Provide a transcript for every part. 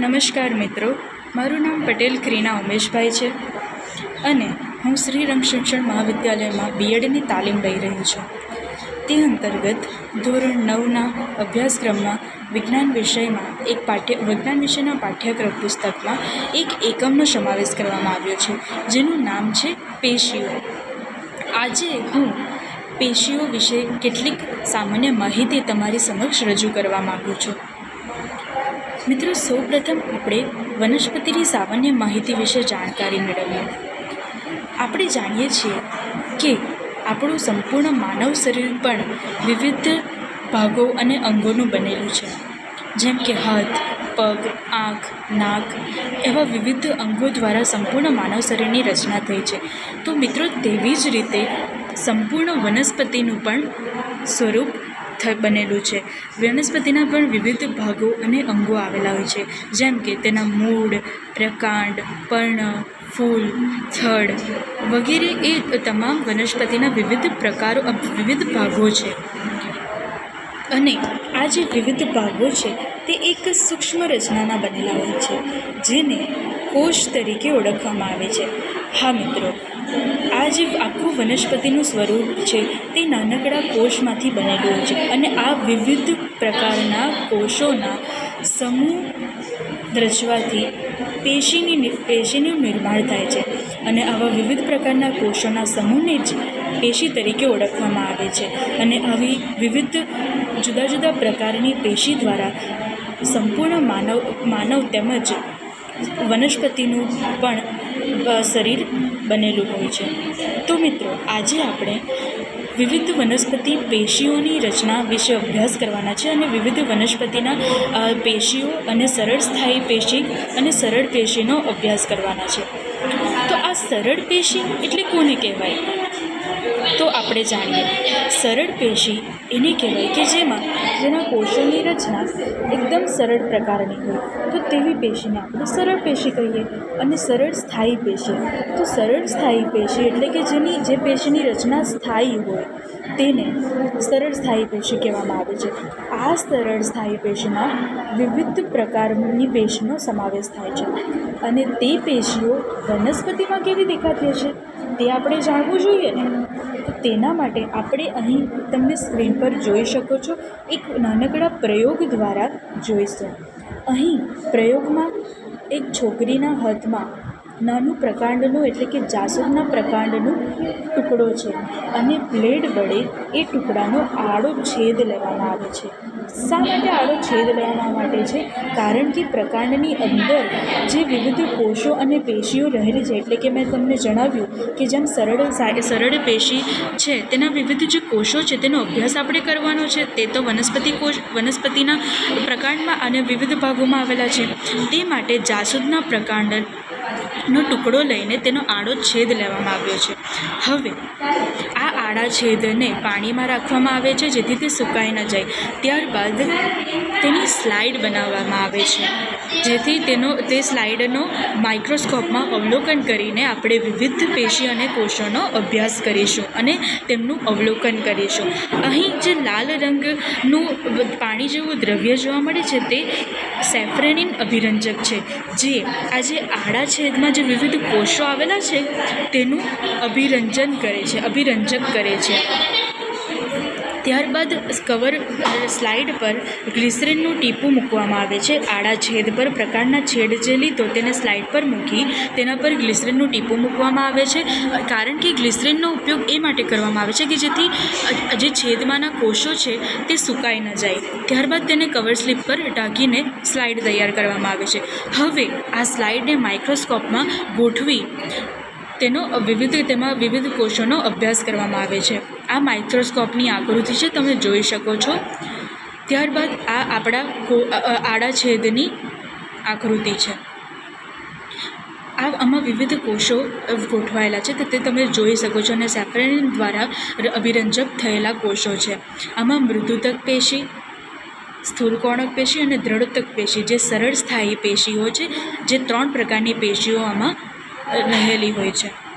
નમસ્કાર મિત્રો, મારું નામ પટેલ ક્રીના ઉમેશભાઈ છે અને હું શ્રી રંગ શિક્ષણ મહાવિદ્યાલયમાં બીએડની તાલીમ લઈ રહી છું. તે અંતર્ગત ધોરણ નવના અભ્યાસક્રમમાં વિજ્ઞાન વિષયમાં એક પાઠ્ય, વિજ્ઞાન વિષયના પાઠ્યક્રમ પુસ્તકમાં એક એકમનો સમાવેશ કરવામાં આવ્યો છે, જેનું નામ છે પેશીઓ. આજે હું પેશીઓ વિશે કેટલીક સામાન્ય માહિતી તમારી સમક્ષ રજૂ કરવા માગું છું. મિત્રો, સૌપ્રથમ આપણે વનસ્પતિની સામાન્ય માહિતી વિશે જાણકારી મેળવીએ. આપણે જાણીએ છીએ કે આપણું સંપૂર્ણ માનવ શરીર પણ વિવિધ ભાગો અને અંગોનું બનેલું છે. જેમ કે હાથ, પગ, આંખ, નાક એવા વિવિધ અંગો દ્વારા સંપૂર્ણ માનવ શરીરની રચના થઈ છે. તો મિત્રો, તેવી જ રીતે સંપૂર્ણ વનસ્પતિનું પણ સ્વરૂપ બનેલું છે. વનસ્પતિના પણ વિવિધ ભાગો અને અંગો આવેલા હોય છે. જેમ કે તેના મૂળ, પ્રકાંડ, પર્ણ, ફૂલ, થડ વગેરે એ તમામ વનસ્પતિના વિવિધ પ્રકારો વિવિધ ભાગો છે. અને આ જે વિવિધ ભાગો છે તે એક સૂક્ષ્મ રચનાના બનેલા હોય છે, જેને કોષ તરીકે ઓળખવામાં આવે છે. હા મિત્રો આ જે આખું વનસ્પતિનું સ્વરૂપ છે, તે નાનકડા કોષમાંથી બનેલું છે અને આ વિવિધ પ્રકારના કોષોના સમૂહ રચવાથી પેશીની પેશીનું નિર્માણ થાય છે અને આવા વિવિધ પ્રકારના કોષોના સમૂહને જ પેશી તરીકે ઓળખવામાં આવે છે અને આવી વિવિધ જુદા જુદા પ્રકારની પેશી દ્વારા સંપૂર્ણ માનવ માનવ તેમજ વનસ્પતિનું પણ શરીર બનેલું હોય છે. તો મિત્રો, આજે આપણે વિવિધ વનસ્પતિ પેશીઓની રચના વિશે અભ્યાસ કરવાના છે અને વિવિધ વનસ્પતિના પેશીઓ અને સરળ સ્થાયી પેશી અને સરળ પેશીનો અભ્યાસ કરવાના છે. તો આ સરળ પેશી એટલે કોને કહેવાય? તો આપણે જાણીએ. સરળ પેશી એને કહેવાય કે જેમાં જેના કોષોની રચના એકદમ સરળ પ્રકારની હોય. તો તેવી પેશીને આપણે સરળ પેશી કહીએ અને સરળ સ્થાયી પેશી. તો સરળ સ્થાયી પેશી એટલે કે જેની જે પેશીની રચના સ્થાયી હોય તેને સરળ સ્થાયી પેશી કહેવામાં આવે છે. આ સરળ સ્થાયી પેશીમાં વિવિધ પ્રકારની પેશીનો સમાવેશ થાય છે અને તે પેશીઓ વનસ્પતિમાં કેવી દેખાતી હશે તે આપણે જાણવું જોઈએ ને? તેના માટે આપણે અહીં તમે સ્ક્રીન પર જોઈ શકો છો એક નાનકડા પ્રયોગ દ્વારા જોઈશું. અહીં પ્રયોગમાં એક છોકરીના હાથમાં નાનું પ્રકાંડનું એટલે કે જાસૂદના પ્રકાંડનું ટુકડો છે અને બ્લેડ વડે એ ટુકડાનો આડો છેદ લેવામાં આવે છે. શા માટે આડો છેદ લેવામાં માટે છે? કારણ કે પ્રકાંડની અંદર જે વિવિધ કોષો અને પેશીઓ રહેલી છે, એટલે કે મેં તમને જણાવ્યું કે જેમ સરળ સરળ પેશી છે, તેના વિવિધ જે કોષો છે, તેનો અભ્યાસ આપણે કરવાનો છે. તે તો વનસ્પતિ કોષ, વનસ્પતિના પ્રકાંડમાં અને વિવિધ ભાગોમાં આવેલા છે. તે માટે જાસૂદના પ્રકાંડ નો ટુકડો લઈને તેનો આડો છેદ લેવામાં આવ્યો છે. હવે, આ આડા છેદને પાણીમાં રાખવામાં આવે છે, જેથી તે સુકાઈ ન જાય. ત્યારબાદ તેની સ્લાઇડ બનાવવામાં આવે છે, જેથી તેનો, તે સ્લાઇડનો માઇક્રોસ્કોપમાં અવલોકન કરીને આપણે વિવિધ પેશી અને કોષોનો અભ્યાસ કરીશું અને તેમનું અવલોકન કરીશું. અહીં જે લાલ રંગનું પાણી જેવું દ્રવ્ય જોવા મળે છે, તે સેફ્રેનિન અભિરંજક છે, જે આજે આડા છેદમાં જે વિવિધ કોષો આવેલા છે, તેનું અભિરંજન કરે છે, અભિરંજક કરે છે. ત્યારબાદ કવર સ્લાઇડ પર ગ્લિસરીનનું ટીપું મૂકવામાં આવે છે. આડા છેદ પર પ્રકારના છેદ જે લીધો તેને સ્લાઇડ પર મૂકી તેના પર ગ્લિસરીનનું ટીપું મૂકવામાં આવે છે. કારણ કે ગ્લિસરીનનો ઉપયોગ એ માટે કરવામાં આવે છે કે જેથી જે છેદમાંના કોષો છે તે સુકાઈ ન જાય. ત્યારબાદ તેને કવર સ્લીપ પર ઢાંકીને સ્લાઇડ તૈયાર કરવામાં આવે છે. હવે આ સ્લાઇડને માઇક્રોસ્કોપમાં ગોઠવી તેનો વિવિધ તેમાં વિવિધ કોષોનો અભ્યાસ કરવામાં આવે છે. આ માઇક્રોસ્કોપની આકૃતિ છે, તમે જોઈ શકો છો. ત્યારબાદ આ આપણા આડા છેદની આકૃતિ છે. આ આમાં વિવિધ કોષો ગોઠવાયેલા છે, તો તમે જોઈ શકો છો અને સેફરેન દ્વારા અભિરંજક થયેલા કોષો છે. આમાં મૃદુતક પેશી સ્થૂળકોણક પેશી અને દ્રઢતક પેશી, જે સરળ સ્થાયી પેશીઓ છે, જે ત્રણ પ્રકારની પેશીઓ આમાં રહેલી હોય છે.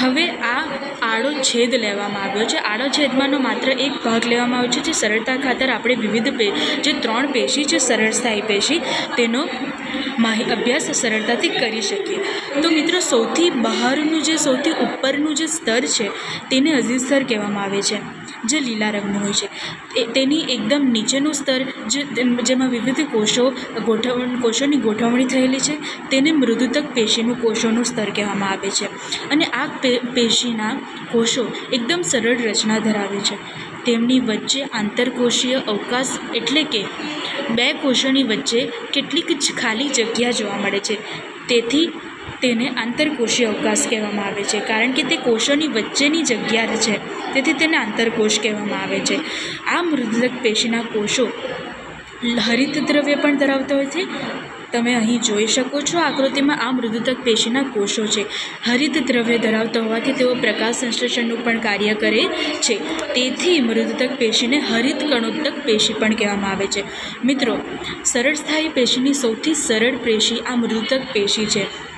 હવે આ આડો છેદ લેવામાં આવ્યો છે. આડો છેદમાંનો માત્ર એક ભાગ લેવામાં આવ્યો છે, જે સરળતા ખાતર આપણે વિવિધ પે, જે ત્રણ પેશી છે, સરળ સ્થાયી પેશી, તેનો માહિ, અભ્યાસ સરળતાથી કરી શકીએ. તો મિત્રો, સૌથી બહારનું જે, સૌથી ઉપરનું જે સ્તર છે, તેને અઝીઝ સ્તર કહેવામાં આવે છે. જે લીલા રંગનું હોય છે. તેની એકદમ નીચેનું સ્તર જેમાં વિવિધ કોષો, ગોઠવણ કોષોની ગોઠવણી થયેલી છે, તેને મૃદુતક પેશીનું કોષોનું સ્તર કહેવામાં આવે છે. અને આ પેશીના કોષો એકદમ સરળ રચના ધરાવે છે. તેમની વચ્ચે આંતરકોષીય અવકાશ એટલે કે બે કોષોની વચ્ચે કેટલીક જ ખાલી જગ્યા જોવા મળે છે. તેથી તેને આંતરકોષીય અવકાશ કહેવામાં આવે છે. કારણ કે તે કોષોની વચ્ચેની જગ્યા છે. તેથી તેને આંતરકોષ કહેવામાં આવે છે. આ મૃદુલક પેશીના કોષો હરિત દ્રવ્ય પણ ધરાવતા હોય છે. તમે અહીં જોઈ શકો છો આકૃતિમાં આ મૃદુતક પેશીના કોષો છે. હરિત દ્રવ્ય ધરાવતા હોવાથી તેઓ પ્રકાશ સંશ્લેષણનું પણ કાર્ય કરે છે. તેથી મૃદુતક પેશીને હરિત કણોત્તક પેશી પણ કહેવામાં આવે છે. મિત્રો, સરળ સ્થાયી પેશીની સૌથી સરળ પેશી આ મૃદુતક પેશી છે.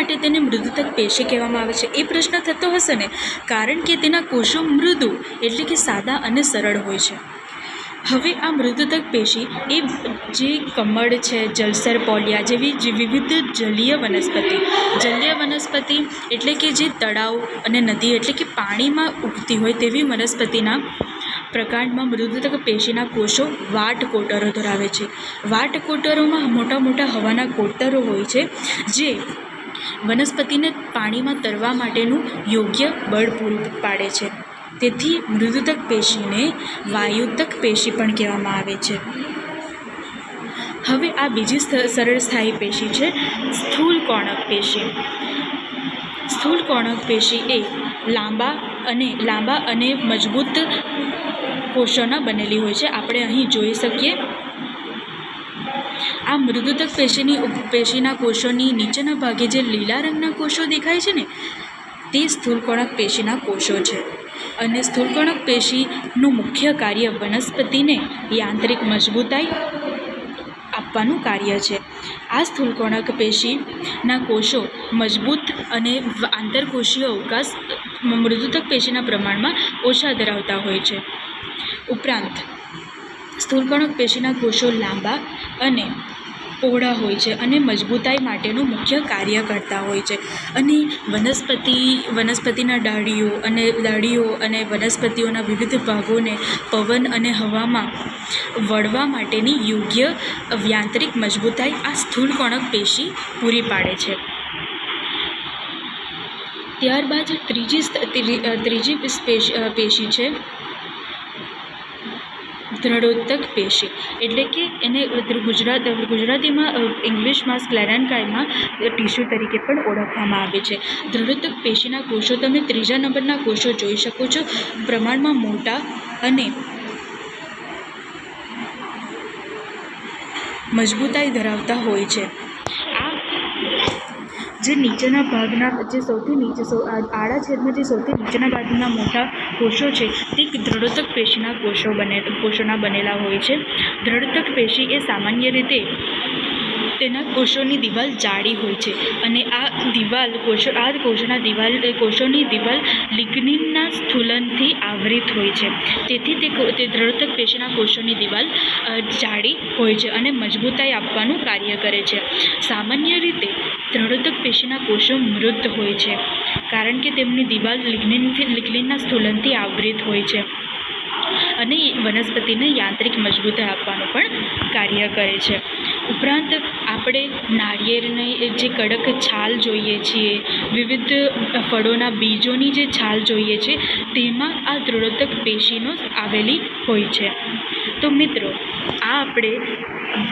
માટે તેને મૃદુતક પેશી કહેવામાં આવે છે. એ પ્રશ્ન થતો હશે ને, કારણ કે તેના કોષો મૃદુ એટલે કે સાદા અને સરળ હોય છે. હવે આ મૃદુતક પેશી એ જે કમળ છે, જલસર પોલિયા જેવી વિવિધ જલીય વનસ્પતિ. જલીય વનસ્પતિ એટલે કે જે તળાવ અને નદી એટલે કે પાણીમાં ઉગતી હોય તેવી વનસ્પતિના પ્રકાંડમાં મૃદુતક પેશીના કોષો વાટ કોટરો ધરાવે છે. વાટ કોટરોમાં મોટા મોટા હવાના કોટરો હોય છે, જે વનસ્પતિને પાણીમાં તરવા માટેનું યોગ્ય બળ પૂરું પાડે છે. તેથી મૃદુતક પેશીને વાયુતક પેશી પણ કહેવામાં આવે છે. હવે આ બીજી સરળ સ્થાયી પેશી છે, સ્થૂલ કોણક પેશી. સ્થૂલ કોણક પેશી એ લાંબા અને લાંબા અને મજબૂત કોષોના બનેલી હોય છે. આપણે અહીં જોઈ શકીએ આ મૃદુતક પેશીની પેશીના કોષોની નીચેના ભાગે જે લીલા રંગના કોષો દેખાય છે ને, તે સ્થૂળકોણક પેશીના કોષો છે. અને સ્થૂળકોણક પેશીનું મુખ્ય કાર્ય વનસ્પતિને યાંત્રિક મજબૂતાઈ આપવાનું કાર્ય છે. આ સ્થૂળકોણક પેશીના કોષો મજબૂત અને આંતરકોષીય અવકાશ મૃદુતક પેશીના પ્રમાણમાં ઓછા ધરાવતા હોય છે. ઉપરાંત સ્થૂળકણક પેશીના કોષો લાંબા અને પહોળા હોય છે અને મજબૂતાઈ માટેનું મુખ્ય કાર્ય કરતા હોય છે. અને વનસ્પતિ, વનસ્પતિના ડાળીઓ અને ડાળીઓ અને વનસ્પતિઓના વિવિધ ભાગોને પવન અને હવામાં વળવા માટેની યોગ્ય યાંત્રિક મજબૂતાઈ આ સ્થૂળકોણક પેશી પૂરી પાડે છે. ત્યારબાદ ત્રીજી ત્રીજી પેશી છે. દ્રઢોત્તક પેશી. એટલે કે એને ગુજરાત ગુજરાતીમાં ઇંગ્લિશમાં સ્ક્લેરનકાયમાં ટીશ્યુ તરીકે પણ ઓળખવામાં આવે છે. દ્રઢોત્તક પેશીના કોષો તમે ત્રીજા નંબરના કોષો જોઈ શકો છો. પ્રમાણમાં મોટા અને મજબૂતાઈ ધરાવતા હોય છે. જે નીચેના ભાગના, જે સૌથી નીચે આડા છેદમાં જે સૌથી નીચેના ભાગના મોટા કોષો છે, તે દ્રઢતક પેશીના કોષો બને કોષોના બનેલા હોય છે. દ્રઢતક પેશી એ સામાન્ય રીતે તેના કોષોની દિવાલ જાડી હોય છે. અને આ દિવાલ કોષો, આ કોષોના દિવાલ, કોષોની દિવાલ લિગ્નિનના સ્થૂલનથી આવૃત હોય છે. તેથી તે તે દ્રઢતક પેશીના કોષોની દિવાલ જાડી હોય છે અને મજબૂતાઈ આપવાનું કાર્ય કરે છે. સામાન્ય રીતે દ્રઢતક પેશીના કોષો મૃત હોય છે, કારણ કે તેમની દિવાલ લિગ્નિનથી, લિગ્નિનના સ્થૂલનથી આવૃત હોય છે. અને વનસ્પતિને યાંત્રિક મજબૂતાઈ આપવાનું પણ કાર્ય કરે છે. ઉપરાંત આપણે નાળિયેરની જે કડક છાલ જોઈએ છીએ, વિવિધ ફળોના બીજોની જે છાલ જોઈએ છે, તેમાં આ દ્રઢોત્તક પેશીનો આવેલી હોય છે. તો મિત્રો, આ આપણે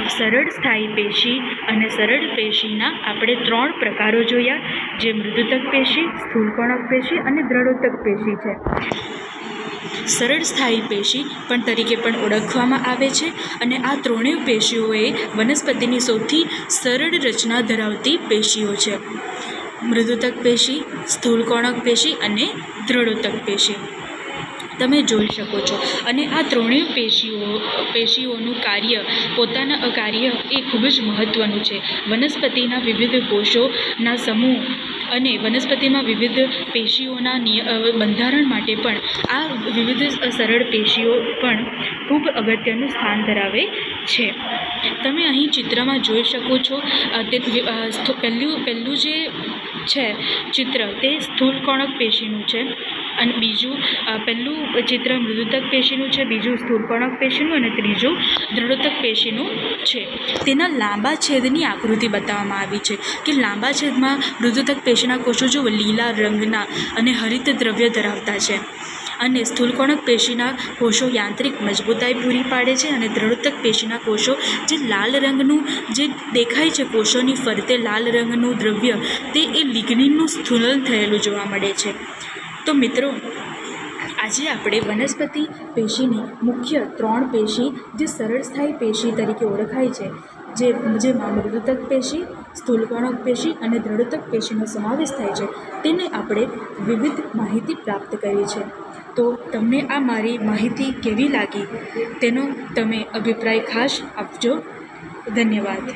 સરળ સ્થાયી પેશી અને સરળ પેશીના આપણે ત્રણ પ્રકારો જોયા, જે મૃદુતક પેશી સ્થૂળકોણક પેશી અને દ્રઢોતક પેશી છે. સરળ સ્થાયી પેશી પણ તરીકે પણ ઓળખવામાં આવે છે અને આ ત્રણેય પેશીઓ એ વનસ્પતિની સૌથી સરળ રચના ધરાવતી પેશીઓ છે. મૃદુતક પેશી સ્થૂળકોણક પેશી અને દ્રઢોતક પેશી. તમે જોઈ શકો છો. અને આ ત્રણેય પેશીઓ, પેશીઓનું કાર્ય, પોતાના કાર્ય એ ખૂબ જ મહત્ત્વનું છે. વનસ્પતિના વિવિધ કોષોના સમૂહ અને વનસ્પતિમાં વિવિધ પેશીઓના બંધારણ માટે પણ આ વિવિધ સરળ પેશીઓ પણ ખૂબ અગત્યનું સ્થાન ધરાવે છે. તમે અહીં ચિત્રમાં જોઈ શકો છો તે પહેલું પહેલું જે છે ચિત્ર તે સ્થૂળકોણક પેશીનું છે. અને બીજું પહેલું ચિત્ર મૃદુતક પેશીનું છે, બીજું સ્થૂળપણક પેશીનું અને ત્રીજું દ્રઢોતક પેશીનું છે. તેના લાંબા છેદની આકૃતિ બતાવવામાં આવી છે કે લાંબા છેદમાં મૃદુતક પેશીના કોષો જુઓ લીલા રંગના અને હરિત દ્રવ્ય ધરાવતા છે અને સ્થૂલકોણક પેશીના કોષો યાંત્રિક મજબૂતાઈ પૂરી પાડે છે અને દ્રઢતક પેશીના કોષો જે લાલ રંગનું જે દેખાય છે કોષોની ફરતે લાલ રંગનું દ્રવ્ય, તે એ લિગ્નિનનું સ્થૂલન થયેલું જોવા મળે છે. તો મિત્રો, આજે આપણે વનસ્પતિ પેશીની મુખ્ય ત્રણ પેશી, જે સરળ સ્થાયી પેશી તરીકે ઓળખાય છે, જે જેમાં મૃદુતક પેશી, સ્થૂલકોણક પેશી અને દ્રઢતક પેશીનો સમાવેશ થાય છે. તેને આપણે વિવિધ માહિતી પ્રાપ્ત કરી છે. તો તમને આ મારી માહિતી કેવી લાગી? તેનો તમે અભિપ્રાય ખાસ આપજો. ધન્યવાદ.